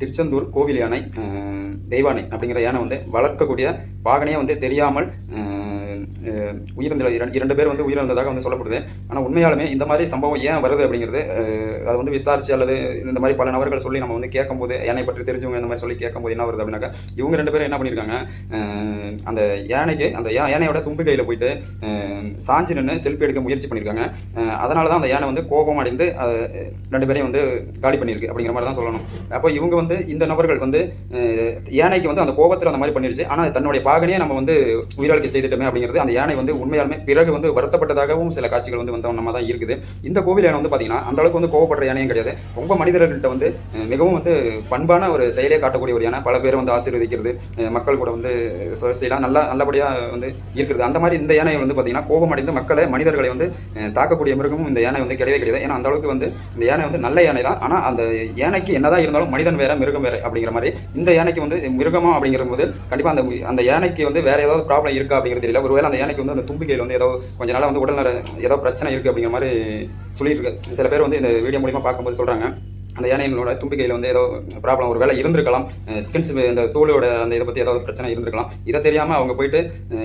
திருச்செந்தூர் கோவில் யானை தெய்வானை அப்படிங்கிற யானை வந்து வளர்க்கக்கூடிய வாகனையே வந்து தெரியாமல் உயிரிழந்த இரண்டு இரண்டு பேர் வந்து உயிரிழந்ததாக வந்து சொல்லப்படுது. ஆனால் உண்மையாலுமே இந்த மாதிரி சம்பவம் ஏன் வருது அப்படிங்கிறது அது அதை வந்து விசாரிச்சு அல்லது இந்த மாதிரி பல நபர்கள் சொல்லி நம்ம வந்து கேட்கும்போது யானை பற்றி தெரிஞ்சவங்க இந்த மாதிரி சொல்லி கேட்கும்போது என்ன வருது அப்படின்னாக்கா இவங்க ரெண்டு பேரும் என்ன பண்ணியிருக்காங்க அந்த யானைக்கு அந்த யா- யானையோட தும்பு கையில் போயிட்டு சாஞ்சி நின்று செல்ஃபி எடுக்க முயற்சி பண்ணியிருக்காங்க. அதனால தான் அந்த யானை வந்து கோபம் அடைந்து ரெண்டு பேரையும் வந்து காலி பண்ணியிருக்கு அப்படிங்கிற மாதிரி தான் சொல்லணும். அப்போ இவங்க வந்து இந்த நபர்கள் வந்து யானைக்கு வந்து அந்த கோபத்தில் அந்த மாதிரி பண்ணிருச்சு. ஆனால் தன்னுடைய பாகனையே நம்ம வந்து உயிராளிக்க செய்துட்டோமே அப்படிங்கிறது அந்த யானை வந்து உண்மையாலுமே பிறகு வந்து வருத்தப்பட்டதாகவும் சில காட்சிகள் வந்து வந்த நம்ம தான் இருக்குது. இந்த கோவில் யானை வந்து பார்த்தீங்கன்னா அந்த அளவுக்கு வந்து கோவப்படுற யானையும் கிடையாது. ரொம்ப மனிதர்கள்ட்ட வந்து மிகவும் வந்து பண்பான ஒரு செயலே காட்டக்கூடிய ஒரு யானை. பல பேர் வந்து ஆசீர்வதிக்கிறது மக்கள் கூட வந்து சுழற்சியெல்லாம் நல்லா நல்லபடியாக வந்து இருக்கிறது. அந்த மாதிரி இந்த யானை வந்து பார்த்தீங்கன்னா கோபம் அடைந்து மக்களை மனிதர்களை வந்து தாக்கக்கூடிய மிருகமும் இந்த யானை வந்து கிடையவே கிடையாது. ஏன்னா அந்த அளவுக்கு வந்து இந்த யானை வந்து நல்ல யானை தான் ஆனால் அந்த யானைக்கு என்னதான் இருந்தாலும் மனிதன் வேற மிருகம் வேறு அப்படிங்கிற மாதிரி. இந்த யானைக்கு வந்து மிருகமா அப்படிங்கிற போது கண்டிப்பாக அந்த அந்த யானைக்கு வந்து வேற ஏதாவது ப்ராப்ளம் இருக்கா அப்படிங்கிறது தெரியல. ஒருவேளை அந்த யானைக்கு வந்து அந்த தும்பிக்கையில் வந்து ஏதோ கொஞ்ச நாளாக வந்து உடல்நல ஏதோ பிரச்சனை இருக்குது அப்படிங்கிற மாதிரி சொல்லியிருக்கு. சில பேர் வந்து இந்த வீடியோ மூலியமாக பார்க்கும்போது சொல்கிறாங்க அந்த யானைகளோட தும்பிக்கையில் வந்து ஏதோ ப்ராப்ளம் ஒரு வேலை இருந்திருக்கலாம். ஸ்கின்ஸ் இந்த தோலோட அந்த இதை பற்றி ஏதாவது பிரச்சனை இருந்திருக்கலாம். இதை தெரியாமல் அவங்க போயிட்டு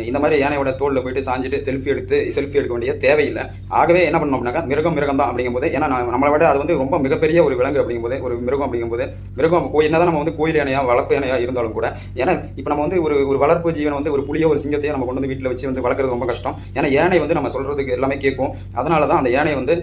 இந்த மாதிரி யானையோட தோலில் போயிட்டு சாஞ்சிட்டு செல்ஃபி எடுத்து செல்ஃபி எடுக்க வேண்டிய தேவையில்லை. ஆகவே என்ன பண்ணோம் அப்படின்னாக்கா மிருகம் மிருகம் தான் அப்படிங்கும்போது ஏன்னா நம்மளை விட அது வந்து ரொம்ப மிகப்பெரிய ஒரு விலங்கு அப்படிங்கும்போது ஒரு மிருகம் அப்படிங்கும்போது மிருகம் கோ என்னதான் நம்ம வந்து கோயில் யானையாக வளர்ப்பு யானையாக இருந்தாலும் கூட ஏன்னா இப்போ நம்ம வந்து ஒரு ஒரு வளர்ப்பு ஜீவன் வந்து ஒரு புளியோ ஒரு சிங்கத்தையோ நம்ம கொண்டு வந்து வீட்டில் வச்சு வந்து வளர்க்குறது ரொம்ப கஷ்டம். ஏன்னா யானை வந்து நம்ம சொல்கிறதுக்கு எல்லாமே கேட்கும். அதனால தான் அந்த யானை வந்து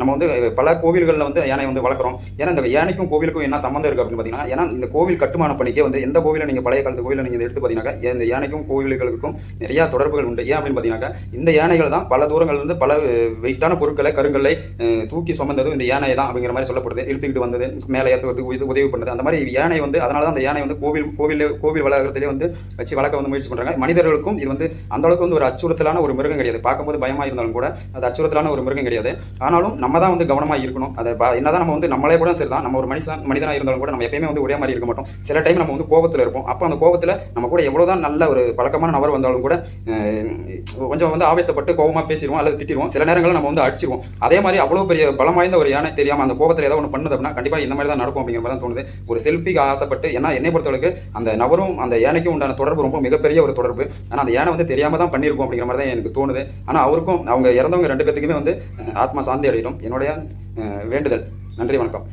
நம்ம வந்து பல கோவில்களில் வந்து யானை வந்து வளர்க்குறோம். ஏன்னா இந்த யானைக்கும் கோவிலுக்கும் என்ன சம்மந்தம் இருக்குது அப்படின்னு பார்த்தீங்கன்னா ஏன்னா இந்த கோவில் கட்டுமான பணிக்கே வந்து எந்த கோவிலை நீங்கள் பழைய காலத்து கோவிலை நீங்கள் எடுத்து பார்த்தீங்கன்னாக்கா இந்த யானைக்கும் கோவில்களுக்கும் நிறையா தொடர்புகள் உண்டு. ஏன் அப்படின்னு பார்த்தீங்கன்னாக்கா இந்த யானைகள் தான் பல தூரங்கள்லேருந்து வந்து பல வெயிட்டான பொருட்களை கருங்கல்லை தூக்கி சுமந்ததும் இந்த யானை தான் அப்படிங்கிற மாதிரி சொல்லப்படுது. இழுத்துக்கிட்டு வந்தது மேலே ஏற்றுவதுக்கு உதவி பண்ணுறது அந்த மாதிரி யானை வந்து அதனால தான் அந்த யானை வந்து கோவில் கோவில் கோவில் வளாகத்திலே வந்து வச்சு வளர்க்க வந்து முயற்சி பண்ணுறாங்க மனிதர்களுக்கும் இது வந்து அந்த அளவுக்கு வந்து ஒரு அச்சுறுத்தலான ஒரு மிருகம் கிடையாது. பார்க்கும்போது பயமாக இருந்தாலும் கூட அது அச்சுறுத்தலான ஒரு மிருகம் கிடையாது. ஆனாலும் நம்ம தான் வந்து கவனமாக இருக்கணும். அதை என்னதான் நம்ம வந்து நம்மளே கூட சரி தான் நம்ம ஒரு மனுஷன் மனிதனாக இருந்தாலும் கூட நம்ம எப்பயுமே வந்து ஒரே மாதிரி இருக்க மாட்டோம். சில டைம் நம்ம வந்து கோபத்தில் இருப்போம். அப்போ அந்த கோபத்தில் நம்ம கூட எவ்வளோ தான் நல்ல ஒரு பழக்கமான நபர் வந்தாலும் கூட கொஞ்சம் வந்து ஆவேசப்பட்டு கோபமாக பேசிடுவோம் அல்லது திட்டிடுவோம். சில நேரங்களில் நம்ம வந்து அடிச்சிருவோம். அதே மாதிரி அவ்வளோ பெரிய பலம் வாய்ந்த ஒரு யானை தெரியாமல் அந்த கோபத்தில் ஏதோ ஒன்று பண்ணுது அப்படின்னா கண்டிப்பாக இந்த மாதிரி தான் நடக்கும் அப்படிங்கிற மாதிரி தான் தோணுது. ஒரு செல்ஃபிக்கு ஆசைப்பட்டு ஏன்னா என்னை பொறுத்தவரைக்கு அந்த நபரும் அந்த யானைக்கும் உண்டான தொடர்பு ரொம்ப மிகப்பெரிய ஒரு தொடர்பு. ஆனால் அந்த யானை வந்து தெரியாமல் தான் பண்ணியிருக்கோம் அப்படிங்கிற மாதிரி தான் எனக்கு தோணுது. ஆனால் அவருக்கும் அவங்க இறந்தவங்க ரெண்டு பேத்துக்குமே வந்து ஆத்மா சாந்தி அடையிடும் என்னுடைய வேண்டுதல். நன்றி வணக்கம்.